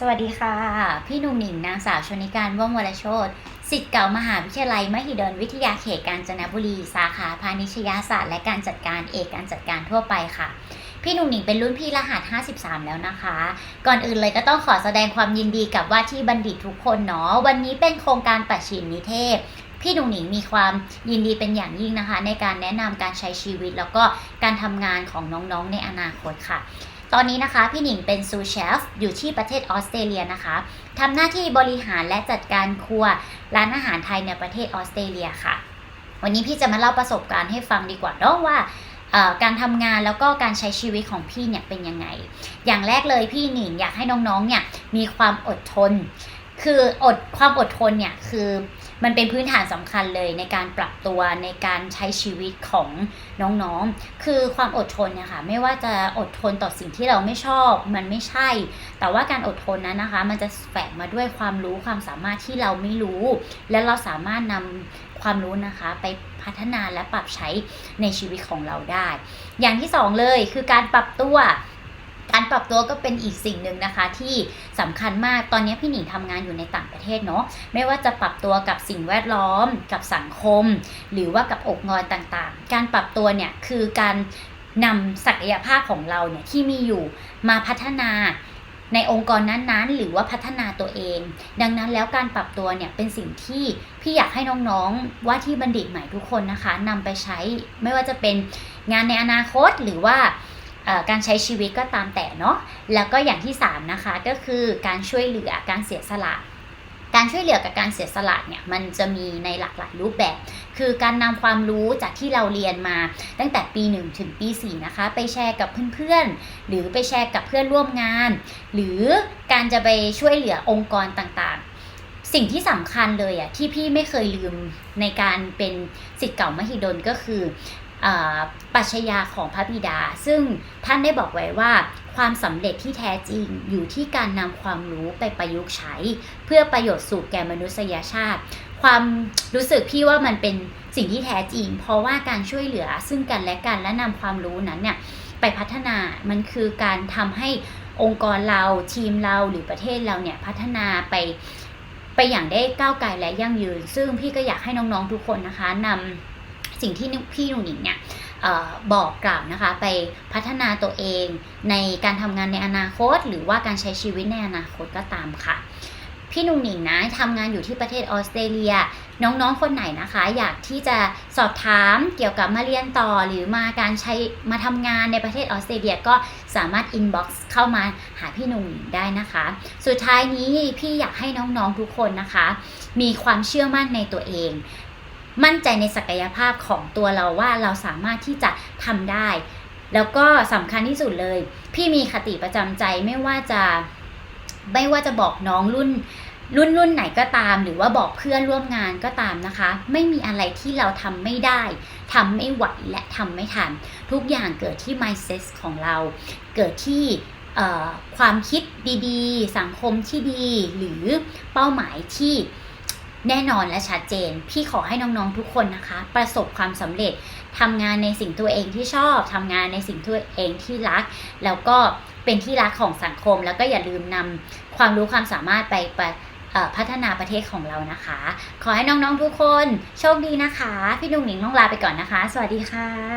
สวัสดีค่ะ พี่หนุ่มหนิงนางสาวชนิการว่องวรโชตสิทธิ์เก่ามหาวิทยาลัย มหิดลวิทยาเขตกาญจนบุรี สาขาพาณิชยศาสตร์และการจัดการเอกการจัดการทั่วไปค่ะ พี่หนุ่มหนิงเป็นรุ่นพี่รหัส 53 แล้วนะคะ ก่อนอื่นเลยก็ต้องขอแสดงความยินดีกับว่าที่บัณฑิตทุกคนเนาะวันนี้เป็นโครงการปัดฉิมนิเทศพี่หนุ่มหนิงมีความยินดีเป็นอย่างยิ่งนะคะ ในการแนะนำการใช้ชีวิตแล้วก็การทำงานของน้องๆในอนาคตค่ะ ตอนนี้นะคะพี่หนิงเป็นซูเชฟอยู่ที่ประเทศออสเตรเลียนะคะทำหน้าที่บริหารและจัดการครัวร้านอาหารไทยในประเทศออสเตรเลียค่ะ วันนี้พี่จะมาเล่าประสบการณ์ให้ฟังดีกว่าเนาะว่าการทำงานแล้วก็การใช้ชีวิตของพี่เนี่ยเป็นยังไง อย่างแรกเลยพี่หนิงอยากให้น้องๆเนี่ยมีความอดทน คืออดความอดทนเนี่ยคือ มันเป็นพื้นฐานสำคัญเลยในการปรับตัวในการใช้ชีวิตของน้องๆ คือความอดทนเนี่ยค่ะไม่ว่าจะอดทนต่อสิ่งที่เราไม่ชอบ มันไม่ใช่ แต่ว่าการอดทนนั้นนะคะ มันจะแฝงมาด้วยความรู้ความสามารถที่เราไม่รู้ และเราสามารถนำความรู้นะคะไปพัฒนาและปรับใช้ในชีวิตของเราได้ อย่างที่สองเลยคือการปรับตัว การปรับตัวก็เป็นอีกสิ่งหนึ่งนะคะที่สำคัญมากตอนนี้พี่หนิงทำงานอยู่ในต่างประเทศเนาะไม่ว่าจะปรับตัวกับสิ่งแวดล้อม กับสังคม หรือว่ากับอกค์งานต่างๆ การปรับตัวเนี่ยคือการนำศักยภาพของเราเนี่ยที่มีอยู่มาพัฒนาในองค์กรนั้นๆ หรือว่าพัฒนาตัวเอง ดังนั้นแล้วการปรับตัวเนี่ยเป็นสิ่งที่พี่อยากให้น้องๆว่าที่บัณฑิตใหม่ทุกคนนะคะนำไปใช้ไม่ว่าจะเป็นงานในอนาคตหรือว่า การใช้ชีวิตก็ตามแต่เนาะแล้วก็อย่างที่สามนะคะก็คือการช่วยเหลือการเสียสละการช่วยเหลือกับการเสียสละเนี่ยมันจะมีในหลากหลายรูปแบบ คือการนำความรู้จากที่เราเรียนมา ตั้งแต่ปี 1 ถึงปี 4 นะคะ ไปแชร์กับเพื่อนๆ หรือไปแชร์กับเพื่อนร่วมงาน หรือการจะไปช่วยเหลือองค์กรต่างๆ สิ่งที่สำคัญเลยอะที่พี่ไม่เคยลืมในการเป็นสิทธิ์เก่ามหิดลก็คือ ปัชญาของพระบิดา ซึ่งท่านได้บอกไว้ว่า ความสำเร็จที่แท้จริงอยู่ที่การนำความรู้ไปประยุกต์ใช้ เพื่อประโยชน์สู่แก่มนุษยชาติ ความรู้สึกพี่ว่ามันเป็นสิ่งที่แท้จริง เพราะว่าการช่วยเหลือซึ่งกันและกันและนำความรู้นั้นเนี่ยไปพัฒนามันคือการทำให้องค์กรเราทีมเราหรือประเทศเราเนี่ยพัฒนาไปไปอย่างได้ก้าวไกลและยั่งยืน ซึ่งพี่ก็อยากให้น้องๆทุกคนนะคะนำ สิ่งที่พี่หนุ่งหนิงเนี่ยออบอกกล่าวนะคะไปพัฒนาตัวเองในการทำงานในอนาคต หรือว่าการใช้ชีวิตในอนาคตก็ตามค่ะ พี่หนุ่งหนิงนะทำงานอยู่ที่ประเทศออสเตรเลีย น้องๆคนไหนนะคะ อยากที่จะสอบถามเกี่ยวกับมาเรียนต่อหรือมาการใช้มาทำงานในประเทศออสเตรเลียก็สามารถ inbox เข้ามาหาพี่หนุ่งหนิงได้นะคะ สุดท้ายนี้พี่อยากให้น้องๆทุกคนนะคะ มีความเชื่อมั่นในตัวเอง มั่นใจในศักยภาพของตัวเราว่าเราสามารถที่จะทำได้ แล้วก็สำคัญที่สุดเลย พี่มีคติประจำใจไม่ว่าจะไม่ว่าจะบอกน้องรุ่นรุ่นรุ่นไหนก็ตาม หรือว่าบอกเพื่อนร่วมงานก็ตามนะคะ ไม่มีอะไรที่เราทำไม่ได้ ทำไม่ไหวและทำไม่ทัน ทุกอย่างเกิดที่ mindset ของเรา เกิดที่ความคิดดีๆ สังคมที่ดี หรือเป้าหมายที่ แน่นอนและชัดเจน พี่ขอให้น้องๆทุกคนนะคะ ประสบความสำเร็จทำงานในสิ่งตัวเองที่ชอบทำงานในสิ่งตัวเองที่รัก แล้วก็เป็นที่รักของสังคม แล้วก็อย่าลืมนำความรู้ความสามารถไปประพัฒนาประเทศของเรานะคะ ขอให้น้องๆทุกคน โชคดีนะคะ พี่ดุงหนิงต้องลาไปก่อนนะคะ สวัสดีค่ะ